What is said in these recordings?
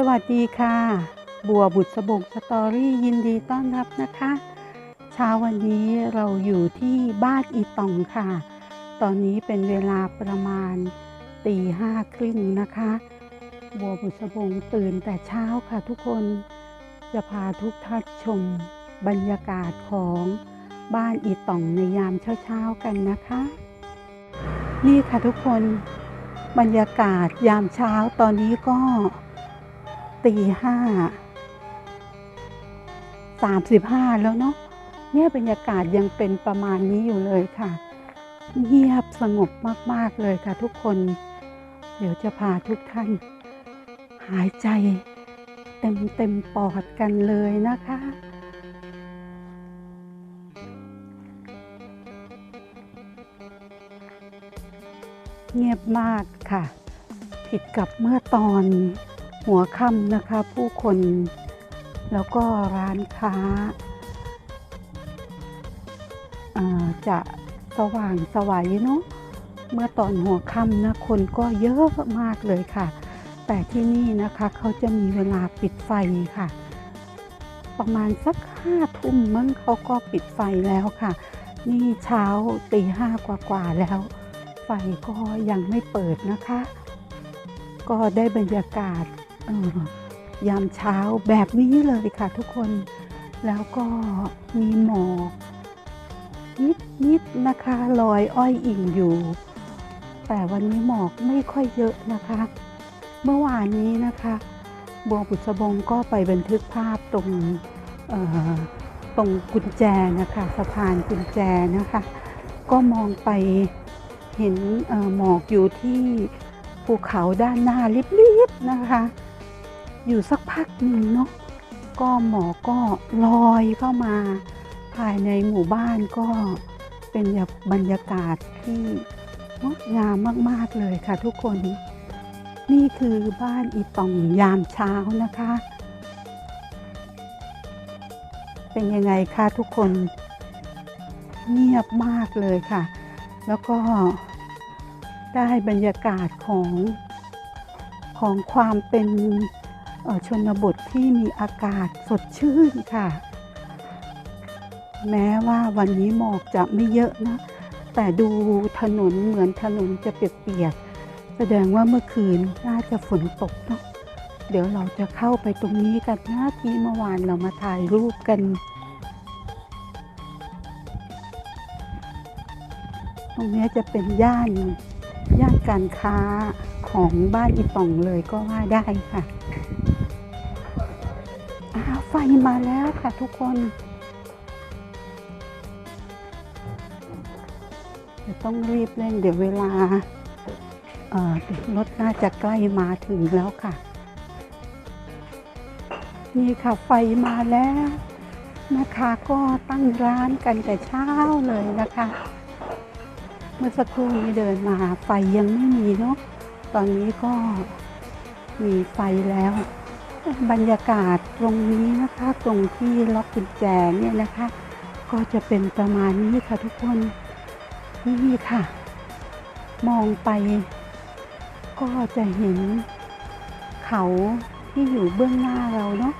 สวัสดีค่ะ บัวบุษบกสตอรี่ยินดีต้อนรับนะคะ เช้าวันนี้เราอยู่ที่บ้านอีตองค่ะ ตอนนี้เป็นเวลาประมาณตีห้าครึ่งนะคะ บัวบุษบงตื่นแต่เช้าค่ะทุกคนจะพาทุกท่านชมบรรยากาศของบ้านอีตองในยามเช้าๆกันนะคะ นี่ค่ะทุกคนบรรยากาศยามเช้าตอนนี้ก็ ตีห้าสามสิบห้าแล้วเนาะเนี่ยบรรยากาศยังเป็นประมาณนี้อยู่เลยค่ะ เงียบสงบมาก ๆ เลยค่ะทุกคน เดี๋ยวจะพาทุกท่าน หายใจเต็มเต็มปอดกันเลยนะคะ เงียบมากค่ะ ผิดกับเมื่อตอน หัวค่ำนะคะ ผู้คนแล้วก็ร้านค้าจะสว่างสวัยเนาะเมื่อตอนหัวค่ำนะคนก็เยอะมากเลยค่ะ แต่ที่นี่นะคะเขาจะมีเวลาปิดไฟค่ะ ประมาณสักห้าทุ่มมั้งเขาก็ปิดไฟแล้วค่ะ นี่เช้าตีห้ากว่าๆแล้ว ไฟก็ยังไม่เปิดนะคะ ก็ได้บรรยากาศ ยามเช้าแบบนี้เลยค่ะทุกคน แล้วก็มีหมอกนิดๆนะคะลอยอ้อยอิ่งอยู่ แต่วันนี้หมอกไม่ค่อยเยอะนะคะ เมื่อวานนี้นะคะบัวบุษบงก็ไปบันทึกภาพตรงตรงกุญแจนะคะสะพานกุญแจนะคะ ก็มองไปเห็นหมอกอยู่ที่ภูเขาด้านหน้าลิบๆนะคะ อยู่สักพักหนึ่งเนาะก็หมอก็ลอยเข้ามาภายในหมู่บ้านก็เป็นบรรยากาศที่งดงามมาก ๆ เลยค่ะทุกคน นี่คือบ้านอีตองยามเช้านะคะ เป็นยังไงคะทุกคนเงียบมากเลยค่ะ แล้วก็ได้บรรยากาศของของความเป็น ชนบทที่มีอากาศสดชื่นค่ะ แม้ว่าวันนี้หมอกจะไม่เยอะนะ แต่ดูถนนเหมือนถนนจะเปียกๆแสดงว่าเมื่อคืนน่าจะฝนตกเนาะเดี๋ยวเราจะเข้าไปตรงนี้กันนะที่เมื่อวานเรามาถ่ายรูปกันตรงนี้จะเป็นย่านย่านการค้าของบ้านอีป่องเลยก็ว่าได้ค่ะ ไฟมาแล้วค่ะทุกคนเดี๋ยวต้องรีบเร่งเดี๋ยวเวลาเออรถน่าจะใกล้มาถึงแล้วค่ะ นี่ค่ะไฟมาแล้วนะคะก็ตั้งร้านกันแต่เช้าเลยนะคะ เมื่อสักครู่นี้เดินมาไฟยังไม่มีเนาะตอนนี้ก็มีไฟแล้ว บรรยากาศตรงนี้นะคะ ตรงที่ล็อกกุญแจเนี่ยนะคะ ก็จะเป็นประมาณนี้ค่ะทุกคนนี่ค่ะ มองไป ก็จะเห็นเขาที่อยู่เบื้องหน้าเราเนาะ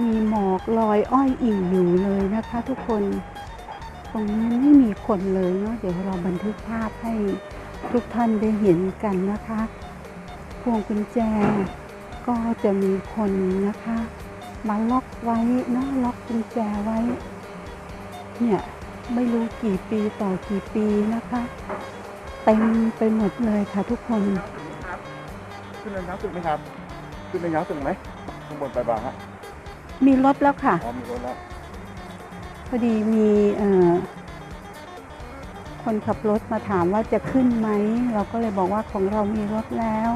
มีหมอกลอยอ้อยอิ่งอยู่เลยนะคะ ทุกคนตรงนี้ไม่มีคนเลยเนาะเดี๋ยวเราบันทึกภาพให้ทุกท่านได้เห็นกันนะคะ พวงกุญแจ ก็จะมีคนนะคะมาล็อกไว้เนาะล็อกกุญแจไว้ เนี่ยไม่รู้กี่ปีต่อกี่ปีนะคะเต็มไปหมดเลยค่ะทุกคนครับขึ้นเนินช้างสึกไหมครับขึ้นเนินช้างสึกไหมข้างบนไปบางฮะมีรถแล้วค่ะอ๋อมีรถแล้วพอดีมีเอ่อคนขับรถมาถามว่าจะขึ้นไหม เราก็เลยบอกว่าของเรามีรถแล้ว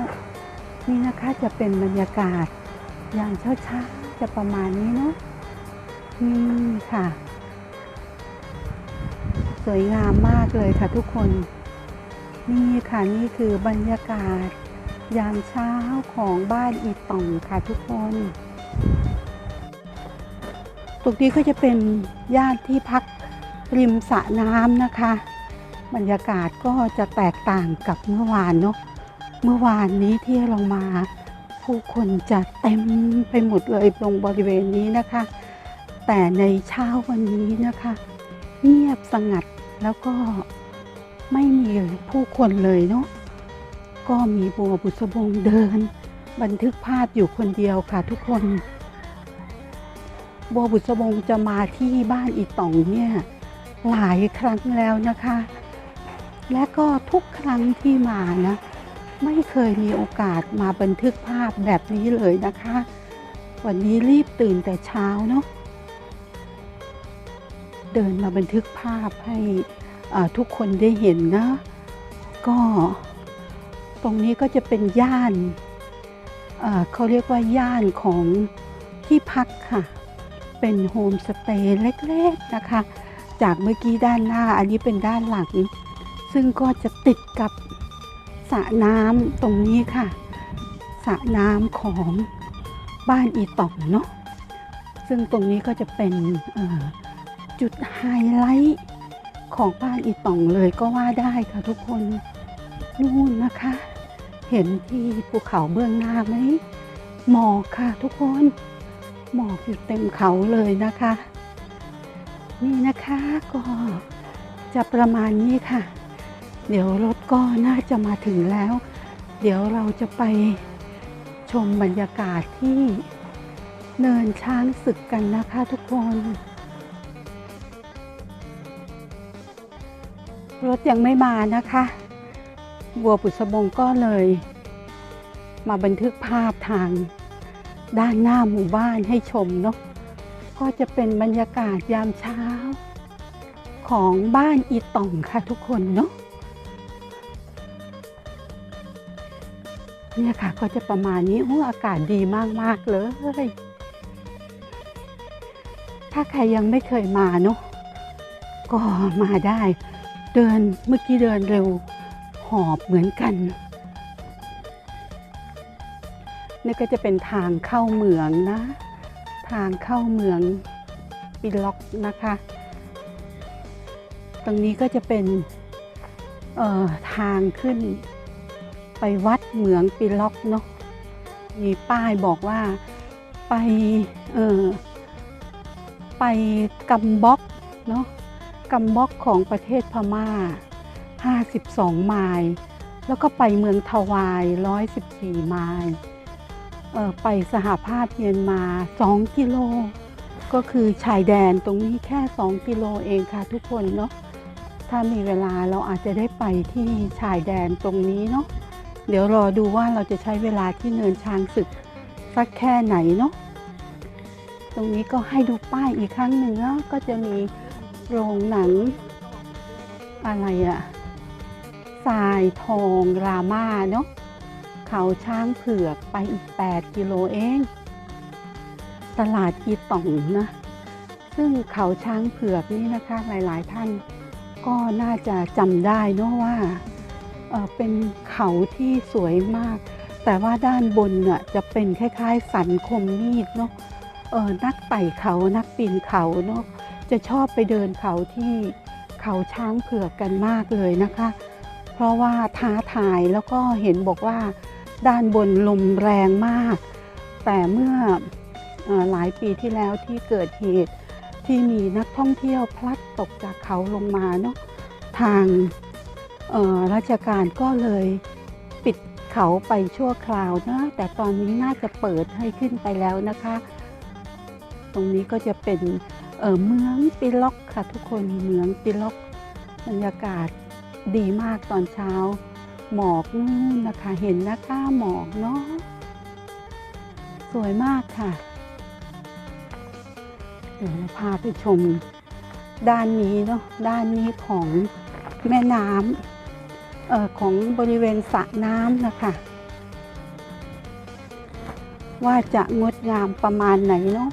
นี่นะคะจะเป็นบรรยากาศอย่างเช้าๆจะประมาณนี้เนาะนี่ค่ะ สวยงามมากเลยค่ะทุกคน นี่ค่ะนี่คือบรรยากาศยามเช้าของบ้านอีต่องค่ะทุกคนตรงนี้ก็จะเป็นย่านที่พักริมสระน้ำนะคะ บรรยากาศก็จะแตกต่างกับเมื่อวานเนาะ เมื่อวานนี้ที่เรามา ผู้คนจะเต็มไปหมดเลยตรงบริเวณนี้นะคะ แต่ในเช้าวันนี้นะคะ เงียบสงัดแล้วก็ไม่มีผู้คนเลยเนาะก็มีบัวบุษบงเดิน บันทึกภาพอยู่คนเดียวค่ะทุกคน บัวบุษบงจะมาที่บ้านอีต่องเนี่ยหลายครั้งแล้วนะคะ และก็ทุกครั้งที่มานะ ไม่เคยมีโอกาสมาบันทึกภาพแบบนี้เลยนะคะ วันนี้รีบตื่นแต่เช้าเนาะเดินมาบันทึกภาพให้ทุกคนได้เห็นนะ ก็ตรงนี้ก็จะเป็นย่านเขาเรียกว่าย่านของที่พักค่ะ เป็นโฮมสเตย์เล็กๆนะคะ จากเมื่อกี้ด้านหน้าอันนี้เป็นด้านหลัง ซึ่งก็จะติดกับ สระน้ำตรงนี้ค่ะสระน้ำของบ้านอีต่องเนาะซึ่งตรงนี้ก็จะเป็นจุดไฮไลท์ของบ้านอีต่องเลยก็ว่าได้ค่ะทุกคนนู่นนะคะ เห็นที่ภูเขาเบื้องหน้าไหมหมอกค่ะทุกคนหมอกอยู่เต็มเขาเลยนะคะ นี่นะคะก็จะประมาณนี้ค่ะ เดี๋ยวรถก็น่าจะมาถึงแล้ว เดี๋ยวเราจะไปชมบรรยากาศที่เนินช้างศึกกันนะคะทุกคน รถยังไม่มานะคะบัวบุษบงก็เลย มาบันทึกภาพทางด้านหน้าหมู่บ้านให้ชมเนาะก็จะเป็นบรรยากาศยามเช้า ของบ้านอีต่องค่ะทุกคนเนาะ เนี่ยค่ะก็จะประมาณนี้โอ้อากาศดีมาก ๆ เลย ถ้าใครยังไม่เคยมาเนาะก็มาได้ เดินเมื่อกี้เดินเร็วหอบเหมือนกัน นี่ก็จะเป็นทางเข้าเมืองนะ ทางเข้าเมืองปิล็อกนะคะ ตรงนี้ก็จะเป็นเอ่อทางขึ้น ไปวัดเหมืองปิล็อกเนาะมีป้ายบอกว่าไปเออไปกัมบ็อกเนาะกัมบ็อกของประเทศพม่า 52 ไมล์แล้วก็ไปเมืองทวาย 114 ไมล์เออไปสหภาพเมียนมา 2 กิโล ก็คือชายแดนตรงนี้แค่ 2 กิโลเองค่ะทุกคนเนาะถ้ามีเวลาเราอาจจะได้ไปที่ชายแดนตรงนี้เนาะ เดี๋ยวรอดูว่าเราจะใช้เวลาที่เนินช้างศึกสักแค่ไหนเนาะ ตรงนี้ก็ให้ดูป้ายอีกครั้งหนึ่งนะก็จะมีโรงหนังอะไรอะทรายทองรามาเนาะ เขาช้างเผือกไปอีก 8 กิโลเอง ตลาดอีต่องนะ ซึ่งเขาช้างเผือกนี่นะคะหลาย ๆ ท่านก็น่าจะจำได้เนอะว่า เออเป็นเขาที่สวยมาก แต่ว่าด้านบนน่ะจะเป็นคล้ายๆ สันคมมีดเนาะเออนักไต่เขานักปีนเขาเนาะจะชอบไปเดินเขาที่เขาช้างเผือกกันมากเลยนะคะ เพราะว่าท้าทายแล้วก็เห็นบอกว่าด้านบนลมแรงมาก แต่เมื่อออหลายปีที่แล้วที่เกิดเหตุที่มีนักท่องเที่ยวพลัดตกจากเขาลงมาเนาะทาง ราชการก็เลยปิดเขาไปชั่วคราวนะ แต่ตอนนี้น่าจะเปิดให้ขึ้นไปแล้วนะคะ ตรงนี้ก็จะเป็นเเมืองปิล็อกค่ะทุกคนเมืองปิล็อกบรรยากาศดีมากตอนเช้า หมอกนู่นนะคะเห็นนะคะหมอกเนาะสวยมากค่ะเดี๋ยวพาไปชมด้านนี้เนาะด้านนี้ของแม่น้ำ ออของบริเวณสระน้ำนะคะ ว่าจะงดงามประมาณไหนเนาะ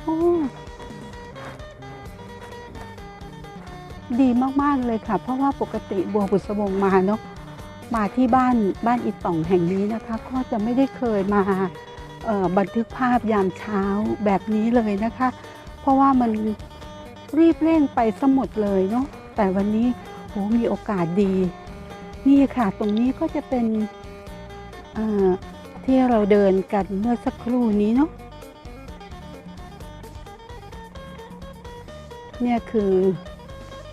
ดีมาก ๆ เลยค่ะ เพราะว่าปกติบัวบุษบงมาเนาะมาที่บ้านบ้านอีต่องแห่งนี้นะคะ ก็จะไม่ได้เคยมาบันทึกภาพยามเช้าแบบนี้เลยนะคะ เพราะว่ามันรีบเร่งไปสมุดเลยเนาะแต่วันนี้โหมีโอกาสดี นี่ค่ะ ตรงนี้ก็จะเป็นที่เราเดินกันเมื่อสักครู่นี้เนาะเนี่ยคือ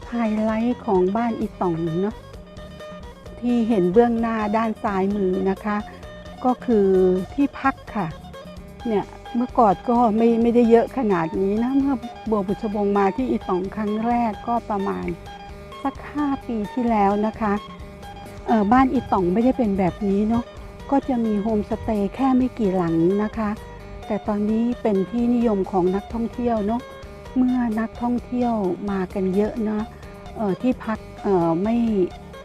ไฮไลท์ของบ้านอีตองเนาะที่เห็นเบื้องหน้าด้านซ้ายมือนะคะ ก็คือที่พักค่ะ เนี่ยเมื่อก่อนก็ไม่ไม่ได้เยอะขนาดนี้นะ เมื่อบัวบุษบงมาที่อีตองครั้งแรกก็ประมาณสักห้าปีที่แล้วนะคะ บ้านอีตองไม่ได้เป็นแบบนี้เนาะก็จะมีโฮมสเตย์แค่ไม่กี่หลังนะคะ แต่ตอนนี้เป็นที่นิยมของนักท่องเที่ยวเนาะเมื่อนักท่องเที่ยวมากันเยอะนะที่พักไม่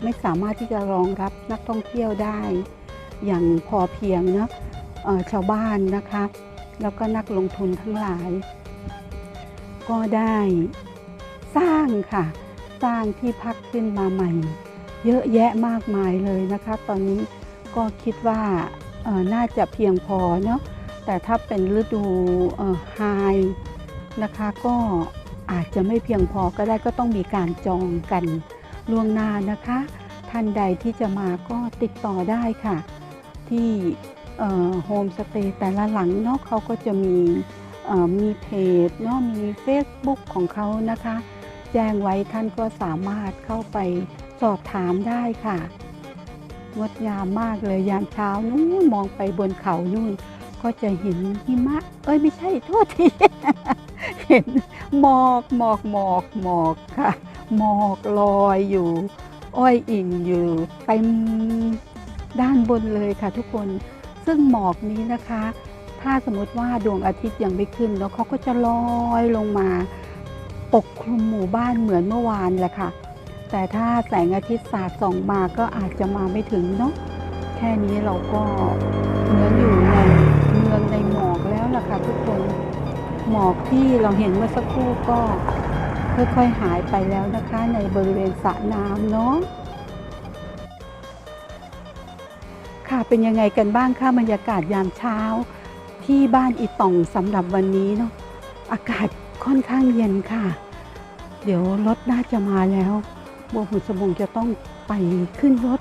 ไม่สามารถที่จะรองรับนักท่องเที่ยวได้ อย่างพอเพียงเนาะชาวบ้านนะคะ แล้วก็นักลงทุนทั้งหลาย ก็ได้สร้างค่ะ สร้างที่พักขึ้นมาใหม่ เยอะแยะมากมายเลยนะคะ ตอนนี้ก็คิดว่าน่าจะเพียงพอเนาะแต่ถ้าเป็นฤดูไฮนะคะก็อาจจะไม่เพียงพอก็ได้ก็ต้องมีการจองกันล่วงหน้านะคะ ท่านใดที่จะมาก็ติดต่อได้ค่ะ ที่โฮมสเตย์แต่ละหลังเนาะเขาก็จะมีมีเพจเนาะมี Facebook ของเขานะคะ แจ้งไว้ท่านก็สามารถเข้าไป สอบถามได้ค่ะ งดงามมากเลยยามเช้านู้นมองไปบนเขานู่น ก็จะเห็นหิมะ เอ้ยไม่ใช่โทษที เห็นหมอกหมอกหมอกหมอกค่ะหมอกลอยอยู่ อ้อยอิ่งอยู่เต็มด้านบนเลยค่ะทุกคน ซึ่งหมอกนี้นะคะ ถ้าสมมติว่าดวงอาทิตย์ยังไม่ขึ้นแล้วเขาก็จะลอยลงมา ปกคลุมหมู่บ้านเหมือนเมื่อวานแหละค่ะ แต่ถ้าแสงอาทิตย์สาดส่องมาก็อาจจะมาไม่ถึงเนาะแค่นี้เราก็เหมือนอยู่ในเมืองในหมอกแล้วล่ะค่ะทุกคนหมอกที่เราเห็นเมื่อสักครู่ก็ค่อยๆหายไปแล้วนะคะ ในบริเวณสระน้ำเนาะค่ะเป็นยังไงกันบ้างคะบรรยากาศยามเช้า ที่บ้านอีตองสำหรับวันนี้เนาะอากาศค่อนข้างเย็นค่ะ เดี๋ยวรถน่าจะมาแล้ว บัวหุสมงจะต้องไปขึ้นรถ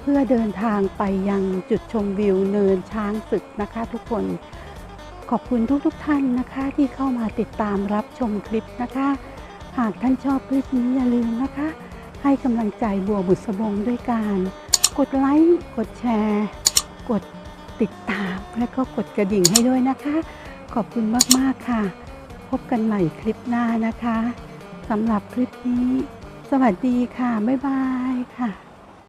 เพื่อเดินทางไปยังจุดชมวิวเนินช้างศึกนะคะ ทุกคนขอบคุณทุกๆทท่านนะคะที่เข้ามาติดตามรับชมคลิปนะคะ หากท่านชอบคลิปนี้อย่าลืมนะคะ ให้กำลังใจบัวบุษบงด้วยการ กดไลค์กดแชร์ กดติดตามและก็กดกระดิ่งให้ด้วยนะคะ ขอบคุณมากๆค่ะ พบกันใหม่คลิปหน้านะคะสำหรับคลิปนี้ สวัสดีค่ะ บ๊ายบายค่ะ